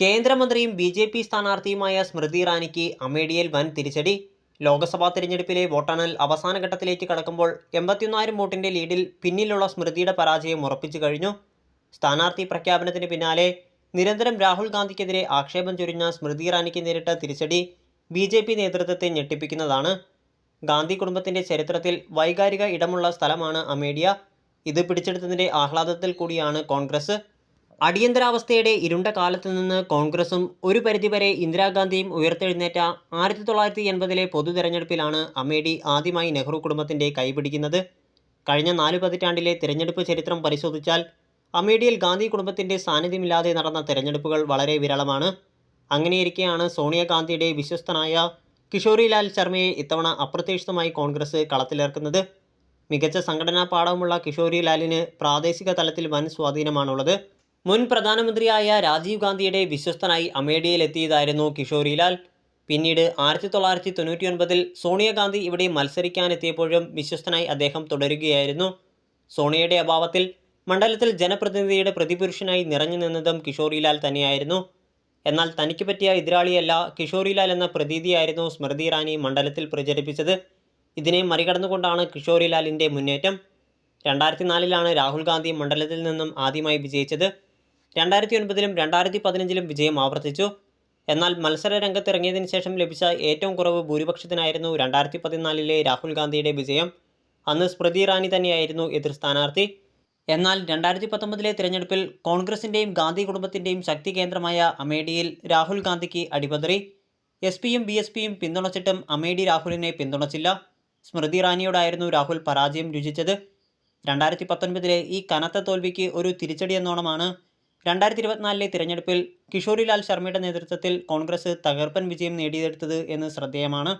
കേന്ദ്രമന്ത്രിയും B J P സ്ഥാനാർത്ഥിയുമായ സ്മൃതി ഇറാനിക്ക് അമേഠിയിൽ വൻ തിരിച്ചടി. ലോക്സഭാ തിരഞ്ഞെടുപ്പിലെ വോട്ടെണ്ണൽ അവസാന ഘട്ടത്തിലേക്ക് കടക്കുമ്പോൾ എൺപത്തിയൊന്നായിരം വോട്ടിന്റെ ലീഡിൽ പിന്നിലുള്ള സ്മൃതിയുടെ പരാജയം ഉറപ്പിച്ചു കഴിഞ്ഞു. സ്ഥാനാർത്ഥി പ്രഖ്യാപനത്തിന് പിന്നാലെ നിരന്തരം രാഹുൽ ഗാന്ധിക്കെതിരെ ആക്ഷേപം ചൊരിഞ്ഞ സ്മൃതി ഇറാനിക്ക് നേരിട്ട തിരിച്ചടി ബി ജെ പി നേതൃത്വത്തെ ഞെട്ടിപ്പിക്കുന്നതാണ്. ഗാന്ധി കുടുംബത്തിന്റെ ചരിത്രത്തിൽ വൈകാരിക ഇടമുള്ള സ്ഥലമാണ് അമേഡിയ ഇത് പിടിച്ചെടുത്തതിന്റെ ആഹ്ലാദത്തിൽ കൂടിയാണ് കോൺഗ്രസ്. അടിയന്തരാവസ്ഥയുടെ ഇരുണ്ട കാലത്ത് നിന്ന് കോൺഗ്രസും ഒരു പരിധിവരെ ഇന്ദിരാഗാന്ധിയും ഉയർത്തെഴുന്നേറ്റ ആയിരത്തി തൊള്ളായിരത്തി എൺപതിലെ പൊതു തെരഞ്ഞെടുപ്പിലാണ് അമേഠി ആദ്യമായി നെഹ്റു കുടുംബത്തിന്റെ കൈപിടിക്കുന്നത്. കഴിഞ്ഞ നാല് പതിറ്റാണ്ടിലെ തിരഞ്ഞെടുപ്പ് ചരിത്രം പരിശോധിച്ചാൽ അമേഠിയിൽ ഗാന്ധി കുടുംബത്തിന്റെ സാന്നിധ്യമില്ലാതെ നടന്ന തെരഞ്ഞെടുപ്പുകൾ വളരെ വിരളമാണ്. അങ്ങനെയിരിക്കെയാണ് സോണിയാഗാന്ധിയുടെ വിശ്വസ്തനായ കിഷോറിലാൽ ശർമ്മയെ ഇത്തവണ അപ്രതീക്ഷിതമായി കോൺഗ്രസ് കളത്തിലിറക്കുന്നത്. മികച്ച സംഘടനാ പാഠവുമുള്ള കിഷോറിലാലിന് പ്രാദേശിക തലത്തിൽ വൻ സ്വാധീനമാണുള്ളത്. മുൻ പ്രധാനമന്ത്രിയായ രാജീവ് ഗാന്ധിയുടെ വിശ്വസ്തനായി അമേഠിയിലെത്തിയതായിരുന്നു കിഷോറിലാൽ പിന്നീട് ആയിരത്തി തൊള്ളായിരത്തി തൊണ്ണൂറ്റി ഒൻപതിൽ സോണിയാഗാന്ധി ഇവിടെ മത്സരിക്കാനെത്തിയപ്പോഴും വിശ്വസ്തനായി അദ്ദേഹം തുടരുകയായിരുന്നു. സോണിയയുടെ അഭാവത്തിൽ മണ്ഡലത്തിൽ ജനപ്രതിനിധിയുടെ പ്രതിപുരുഷനായി നിറഞ്ഞു നിന്നതും കിഷോറിലാൽ തന്നെയായിരുന്നു. എന്നാൽ തനിക്ക് പറ്റിയ എതിരാളിയല്ല കിഷോറിലാൽ എന്ന പ്രതീതിയായിരുന്നു സ്മൃതി ഇറാനി മണ്ഡലത്തിൽ പ്രചരിപ്പിച്ചത്. ഇതിനെ മറികടന്നുകൊണ്ടാണ് കിഷോറിലാലിന്റെ മുന്നേറ്റം. രണ്ടായിരത്തി നാലിലാണ് രാഹുൽ ഗാന്ധി മണ്ഡലത്തിൽ നിന്നും ആദ്യമായി വിജയിച്ചത്. രണ്ടായിരത്തി ഒൻപതിലും രണ്ടായിരത്തി പതിനഞ്ചിലും വിജയം ആവർത്തിച്ചു. എന്നാൽ മത്സര രംഗത്തിറങ്ങിയതിന് ശേഷം ലഭിച്ച ഏറ്റവും കുറവ് ഭൂരിപക്ഷത്തിനായിരുന്നു രണ്ടായിരത്തി പതിനാലിലെ രാഹുൽ ഗാന്ധിയുടെ വിജയം. അന്ന് സ്മൃതി ഇറാനി തന്നെയായിരുന്നു എതിർ സ്ഥാനാർത്ഥി. എന്നാൽ രണ്ടായിരത്തി പത്തൊമ്പതിലെ തിരഞ്ഞെടുപ്പിൽ കോൺഗ്രസിന്റെയും ഗാന്ധി കുടുംബത്തിന്റെയും ശക്തി കേന്ദ്രമായ അമേഠിയിൽ രാഹുൽ ഗാന്ധിക്ക് അടിപതറി. എസ് പിയും ബി എസ് പിയും പിന്തുണച്ചിട്ടും അമേഠി രാഹുലിനെ പിന്തുണച്ചില്ല. സ്മൃതി ഇറാനിയോടായിരുന്നു രാഹുൽ പരാജയം രുചിച്ചത്. രണ്ടായിരത്തി പത്തൊൻപതിലെ ഈ കനത്ത തോൽവിക്ക് ഒരു തിരിച്ചടിയെന്നോണമാണ് രണ്ടായിരത്തി ഇരുപത്തിനാലിലെ തിരഞ്ഞെടുപ്പിൽ കിഷോറിലാൽ ശർമ്മയുടെ നേതൃത്വത്തിൽ കോൺഗ്രസ് തകർപ്പൻ വിജയം നേടിയെടുത്തത് എന്ന് ശ്രദ്ധേയമാണ്.